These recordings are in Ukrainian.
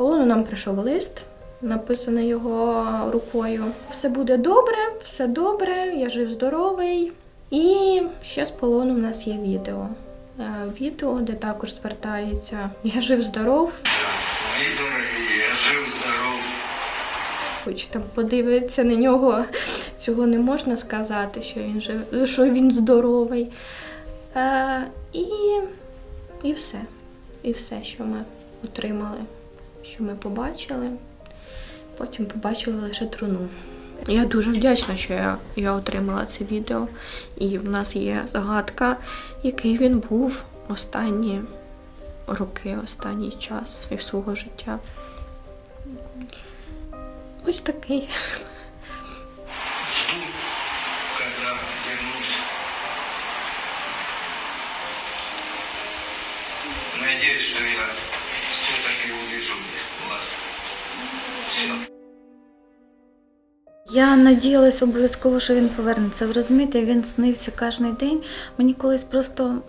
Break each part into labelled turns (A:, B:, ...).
A: полону нам прийшов лист, написаний його рукою. Все буде добре, все добре, я жив здоровий. І ще з полону в нас є відео. Е, Відео, де також звертається Я жив здоров.
B: Мої дорогі, я жив здоров.
A: Хоч там подивитися на нього, цього не можна сказати, що він жив, що він здоровий. Е, і, і все. І все, що ми отримали, що ми побачили. Потім побачили лише труну. Я дуже вдячна, що я, я отримала це відео. І в нас є загадка, який він був останні роки, останній час і свого життя. Ось такий.
B: Надеюсь, что я все-таки увижу вас. Все.
C: Я надіялась обов'язково, що він повернеться. Ви розумієте, він снився кожен день. Мені колись просто,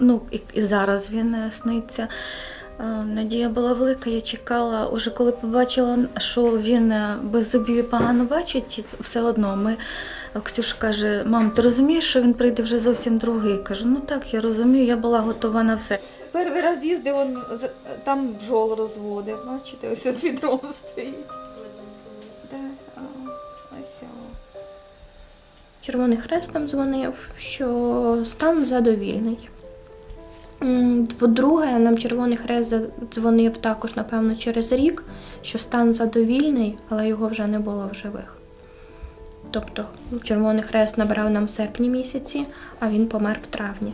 C: ну і зараз він е, сниться. Е, Надія була велика, я чекала, уже коли побачила, що він е, без зубів і погано бачить, все одно ми. Ксюша каже: мам, ти розумієш, що він прийде вже зовсім другий? Кажу, ну так, я розумію, я була готова на все. Перший раз їздив, он, там бджол розводив, бачите, ось от відром стоїть. Да, ось.
A: Червоний Хрест нам дзвонив, що стан задовільний. Вдруге, нам Червоний Хрест дзвонив також, напевно, через рік, що стан задовільний, але його вже не було в живих. Тобто Червоний Хрест набрав нам в серпні місяці, а він помер в травні.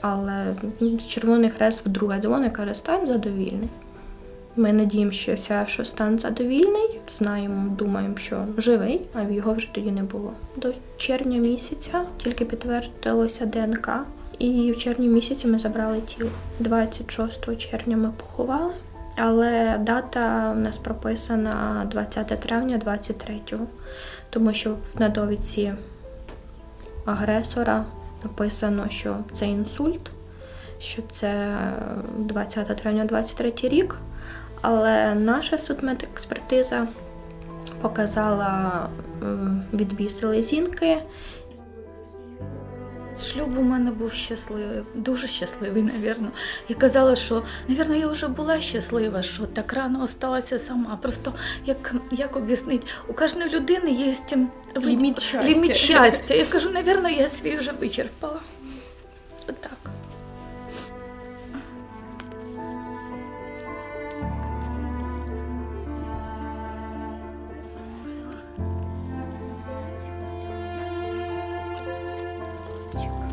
A: Але Червоний Хрест вдруге дзвонить, каже, стан задовільний. Ми надіємося, що стан задовільний, знаємо, думаємо, що живий, а його вже тоді не було. До червня місяця тільки підтвердилося ДНК, і в червні місяці ми забрали тіло. 26 червня ми поховали, але дата в нас прописана 20 травня 23-го, тому що на довідці агресора написано, що це інсульт, що це 20 травня 23 рік. Але наша судмедекспертиза показала відбій селезінки.
C: Шлюб у мене був щасливий, дуже щасливий, навірно. Я казала, що, навірно, я вже була щаслива, що так рано осталася сама. Просто як, як об'яснити, у кожної людини є
A: Ліміт щастя.
C: ліміт щастя. Я кажу, навірно, я свій вже вичерпала. Отак. квіточок.